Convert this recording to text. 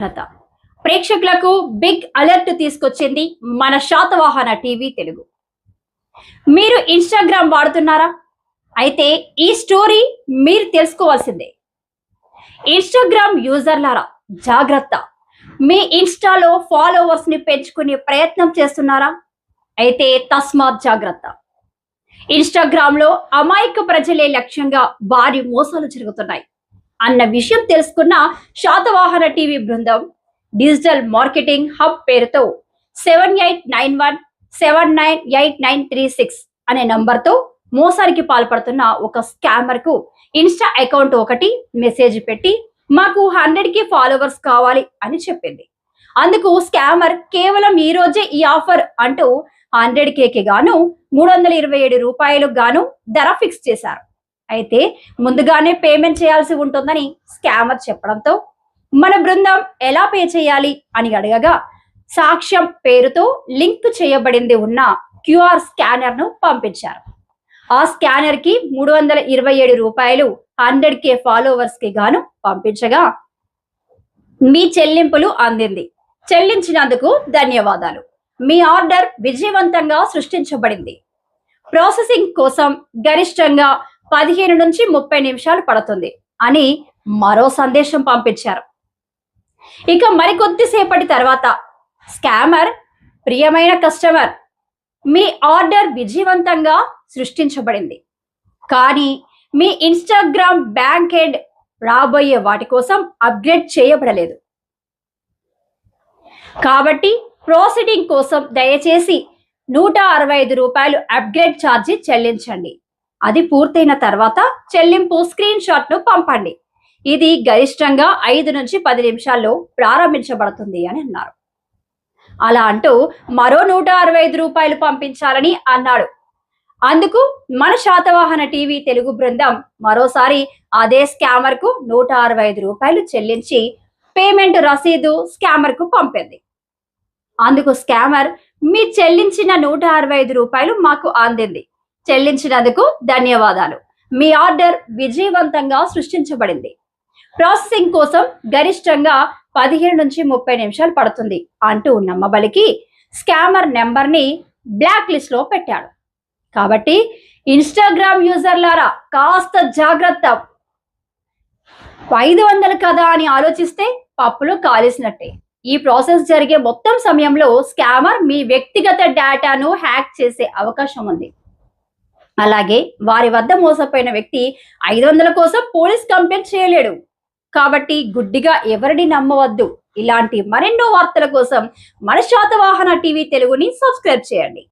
జాగ్రత్త ప్రేక్షకులకు big alert తీసుకొచ్చింది మన శాతవాహన టీవీ తెలుగు. మీరు ఇన్స్టాగ్రామ్ వాడుతున్నారా? అయితే ఈ స్టోరీ మీరు తెలుసుకోవాల్సిందే. ఇన్స్టాగ్రామ్ యూజర్లారా జాగ్రత్త. మీ ఇన్స్టాలో ఫాలోవర్స్ని పెంచుకునే ప్రయత్నం చేస్తున్నారా? అయితే తస్మాత్ జాగ్రత్త. ఇన్స్టాగ్రామ్లో అమాయక ప్రజలే లక్ష్యంగా భారీ మోసాలు జరుగుతున్నాయి. అన్న విషయం తెలుసుకున్న శాతవాహన టీవీ బృందం డిజిటల్ మార్కెటింగ్ హబ్ పేరుతో seven eight nine one seven nine eight nine three six అనే నంబర్తో మోసానికి పాల్పడుతున్న ఒక స్కామర్కు ఇన్స్టా అకౌంట్ ఒకటి మెసేజ్ పెట్టి మాకు హండ్రెడ్కి ఫాలోవర్స్ కావాలి అని చెప్పింది. అందుకు స్కామర్ కేవలం ఈ రోజే ఈ ఆఫర్ అంటూ హండ్రెడ్ కేకి గాను మూడు వందల ఇరవై ఏడు రూపాయలకు గాను ధర ఫిక్స్ చేశారు. అయితే ముందుగానే పేమెంట్ చేయాల్సి ఉంటుందని స్కామర్ చెప్పడంతో మన బృందం ఎలా పే చేయాలి అని అడగగా సాక్ష్యం పేరుతో లింక్ చేయబడింది ఉన్న క్యూఆర్ స్కానర్ను పంపించారు. ఆ స్కానర్కి మూడు వందల ఇరవై ఏడు రూపాయలు హండ్రెడ్ కే ఫాలోవర్స్కి గాను పంపించగా మీ చెల్లింపులు అందింది. చెల్లించినందుకు ధన్యవాదాలు. మీ ఆర్డర్ విజయవంతంగా సృష్టించబడింది. ప్రాసెసింగ్ కోసం గరిష్టంగా పదిహేను నుంచి ముప్పై నిమిషాలు పడుతుంది అని మరో సందేశం పంపించారు. ఇక మరికొద్దిసేపటి తర్వాత స్కామర్ ప్రియమైన కస్టమర్ మీ ఆర్డర్ విజయవంతంగా సృష్టించబడింది. కానీ మీ ఇన్స్టాగ్రామ్ బ్యాంక్ ఎండ్ రాబోయే వాటి కోసం అప్గ్రేడ్ చేయబడలేదు. కాబట్టి ప్రాసెసింగ్ కోసం దయచేసి నూట అరవై ఐదు రూపాయలు అప్గ్రేడ్ ఛార్జీ చెల్లించండి. అది పూర్తయిన తర్వాత చెల్లింపు స్క్రీన్ షాట్ను పంపండి. ఇది గరిష్టంగా ఐదు నుంచి పది నిమిషాల్లో ప్రారంభించబడుతుంది అని అన్నారు. అలా అంటూ మరో నూట అరవై ఐదు రూపాయలు పంపించాలని అన్నాడు. అందుకు మన శాతవాహన టీవీ తెలుగు బృందం మరోసారి అదే స్కామర్కు నూట అరవై ఐదు రూపాయలు చెల్లించి పేమెంట్ రసీదు స్కామర్కు పంపింది. అందుకు స్కామర్ మీ చెల్లించిన నూట అరవై ఐదు రూపాయలు మాకు అందింది. చెల్లించినందుకు ధన్యవాదాలు. మీ ఆర్డర్ విజయవంతంగా సృష్టించబడింది. ప్రాసెసింగ్ కోసం గరిష్టంగా పదిహేను నుంచి ముప్పై నిమిషాలు పడుతుంది అంటూ నమ్మబలికి స్కామర్ నెంబర్ని బ్లాక్ లిస్ట్లో పెట్టాడు. కాబట్టి ఇన్స్టాగ్రామ్ యూజర్లారా కాస్త జాగ్రత్త. ఐదు వందలు కదా అని ఆలోచిస్తే పప్పులు కాలేసినట్టే. ఈ ప్రాసెస్ జరిగే మొత్తం సమయంలో స్కామర్ మీ వ్యక్తిగత డేటాను హ్యాక్ చేసే అవకాశం ఉంది. అలాగే వారి వద్ద మోసపోయిన వ్యక్తి ఐదు వందల కోసం పోలీస్ కంప్లైంట్ చేయలేడు. కాబట్టి గుడ్డిగా ఎవరిని నమ్మవద్దు. ఇలాంటి మరెన్నో వార్తల కోసం మన శాతవాహన టీవీ తెలుగుని సబ్స్క్రైబ్ చేయండి.